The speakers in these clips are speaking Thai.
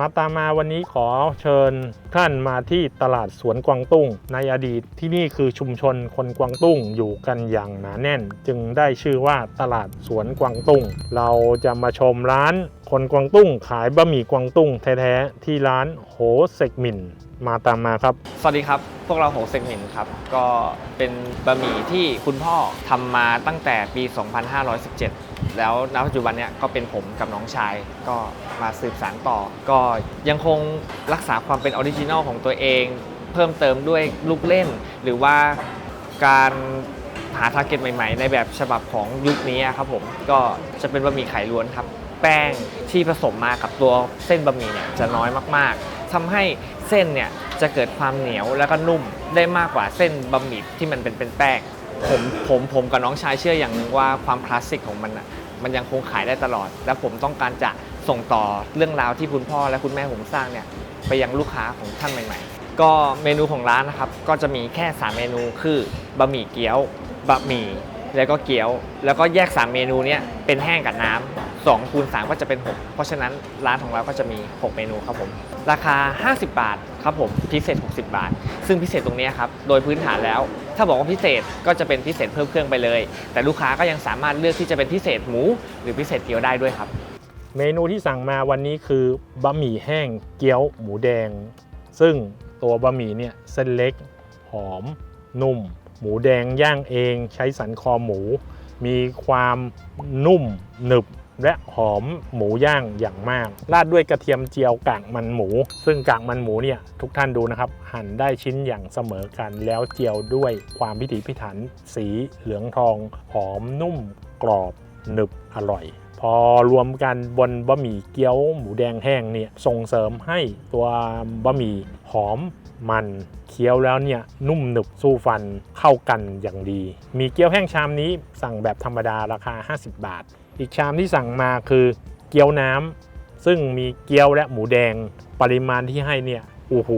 มาตามมาวันนี้ขอเชิญท่านมาที่ตลาดสวนกวางตุ้ง ในอดีตที่นี่คือชุมชนคนกวางตุ้งอยู่กันอย่างหนาแน่น จึงได้ชื่อว่าตลาดสวนกวางตุ้ง เราจะมาชมร้านคนกวางตุ้ง ขายบะหมี่กวางตุ้งแท้ๆที่ร้านโหเซกมินมาตามมาครับ สวัสดีครับ พวกเราโหเซงหมินครับ ก็เป็นบะหมี่ที่คุณพ่อทำมาตั้งแต่ปี 2517 แล้วณปัจจุบันเนี่ยก็เป็นผมกับน้องชายก็มาสืบสานต่อ ก็ยังคงรักษาความเป็นออริจินอลของตัวเอง เพิ่มเติมด้วยลูกเล่น หรือว่าการหาทาร์เก็ตใหม่ๆ ในแบบฉบับของยุคนี้ครับผมก็จะเป็นบะหมี่ไข่ล้วนครับ แป้งที่ผสมมากับตัวเส้นบะหมี่เนี่ยจะน้อยมากๆทำให้เส้นเนี่ยจะเกิดความเหนียวแล้วก็นุ่มได้มากกว่าเส้นบะหมี่ที่มันเป็นเป็นแป้งผมผมผมกับน้องชายเชื่ออย่างหนึ่งว่าความคลาสสิกของมันอะ มันยังคงขายได้ตลอด และผมต้องการจะส่งต่อเรื่องราวที่คุณพ่อและคุณแม่ผมสร้างเนี่ยไปยังลูกค้าของท่านใหม่ ๆ ก็เมนูของร้านนะครับก็จะมีแค่ 3 เมนูคือบะหมี่เกี๊ยวบะหมี่แล้วก็เกี๊ยว แล้วก็แยก 3 เมนูเนี้ยเป็นแห้งกับน้ำ2คูณ3ก็จะเป็น 6 เพราะฉะนั้นร้านของเราก็จะมี 6 เมนูครับผม ราคา 50 บาทครับผมพิเศษ 60 บาท ซึ่งพิเศษตรงนี้ครับ โดยพื้นฐานแล้ว ถ้าบอกว่าพิเศษก็จะเป็นพิเศษเพิ่มเครื่องไปเลย แต่ลูกค้าก็ยังสามารถเลือกที่จะเป็นพิเศษหมู หรือพิเศษเกี๊ยวได้ด้วยครับ เมนูที่สั่งมาวันนี้คือบะหมี่แห้งเกี๊ยวหมูแดง ซึ่งตัวบะหมี่เนี่ยเส้นเล็ก หอม นุ่ม หมูแดงย่างเอง ใช้สันคอหมู มีความนุ่มหนึบ และหอมหมูย่างอย่างมาก ราดด้วยกระเทียมเจียวกากมันหมู ซึ่งกากมันหมูเนี่ยทุกท่านดูนะครับ หั่นได้ชิ้นอย่างเสมอกันแล้วเจียวด้วยความพิถีพิถัน สีเหลืองทอง หอมนุ่มกรอบหนึบอร่อยพอรวมกันบนบะหมี่เกี๊ยวหมูแดงแห้งเนี่ยส่งเสริมให้ตัวบะหมี่หอมมันเคี้ยวแล้วเนี่ยนุ่มหนึบสู้ฟันเข้ากันอย่างดี มีเกี๊ยวแห้งชามนี้สั่งแบบธรรมดาราคา 50 บาท อีกชามที่สั่งมาคือเกี๊ยวน้ำซึ่งมีเกี๊ยวและหมูแดงปริมาณที่ให้เนี่ยโอ้โห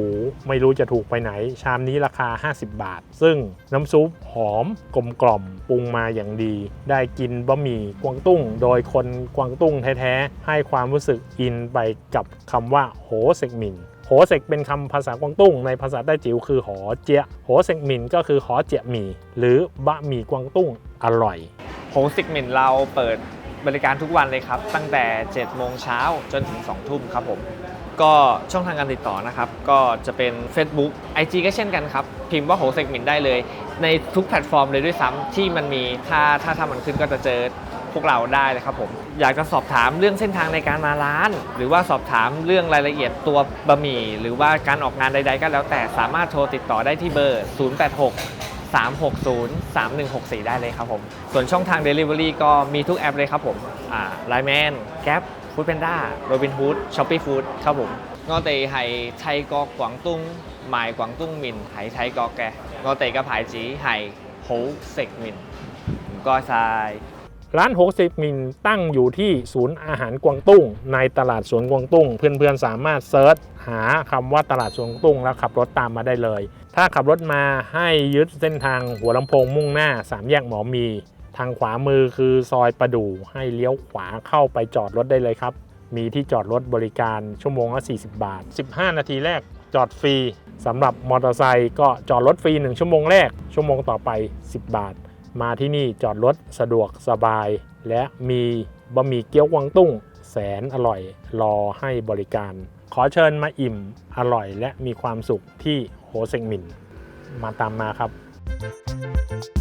ไม่รู้จะถูกไปไหน ชามนี้ราคา 50 บาท ซึ่งน้ำซุปหอมกลมกล่อมปรุงมาอย่างดี ได้กินบะหมี่กวางตุ้ง โดยคนกวางตุ้งแท้ๆ ให้ความรู้สึกอินไปกับคำว่าโหเซกหมินโหเซกเป็นคำภาษากวางตุ้ง ในภาษาใต้จิ๋วคือหอเจียโหเซกหมินก็คือหอเจียหมี่หรือบะหมี่กวางตุ้งอร่อยโฮสิกเมนเราเปิด บริการทุกวันเลยครับ ตั้งแต่ 7 โมงเช้าจนถึง 2 ทุ่มครับผม ก็ช่องทางการติดต่อนะครับ ก็จะเป็น Facebook IG ก็เช่นกันครับ พิมพ์ว่าโฮเซกมินได้เลย ในทุกแพลตฟอร์มเลยด้วยซ้ำที่มันมีถ้าถ้าถ้ามันขึ้นก็จะเจอพวกเราได้เลยครับผม อยากจะสอบถามเรื่องเส้นทางในการมาร้าน หรือว่าสอบถามเรื่องรายละเอียดตัวบะหมี่ หรือว่าการออกงานใด ๆ ก็แล้วแต่สามารถโทรติดต่อได้ที่เบอร์ 086 360 3164 ได้เลยครับผม ส่วนช่องทาง Delivery ก็มีทุกแอปเลยครับผมอ่าไลแมนแก๊ปฟู้ดแพนด้าโรบินฮูดช้อปปี้ฟู้ดครับผมงอเตไห่ไทยกอกกวางตุ้งหมายกวางตุ้งมินไหไทยกอกแกงอเตกระผายจีไห่โฮเซกมินก็ทราย ร้านโฮกซิมินตั้งอยู่ที่ศูนย์อาหารกวางตุ้ง ในตลาดสวนกวางตุ้ง เพื่อนๆ สามารถเซิร์ชหาคำว่าตลาดสวนกวางตุ้ง แล้วขับรถตามมาได้เลย ถ้าขับรถมาให้ยึดเส้นทางหัวลำโพงมุ่งหน้า 3 แยกหมอมี ทางขวามือคือซอยประดู่ให้เลี้ยวขวาเข้าไปจอดรถได้เลยครับ มีที่จอดรถบริการชั่วโมงละ 40 บาท 15 นาทีแรกจอดฟรีสำหรับมอเตอร์ไซค์ก็จอดรถฟรี 1 ชั่วโมงแรก ชั่วโมงต่อไป 10 บาท มาที่นี่จอดรถสะดวกสบาย และมีบะหมี่เกี๊ยวกวางตุ้ง แสนอร่อยรอให้บริการ ขอเชิญมาอิ่มอร่อยและมีความสุขที่โฮเซงมิน มาตามมาครับ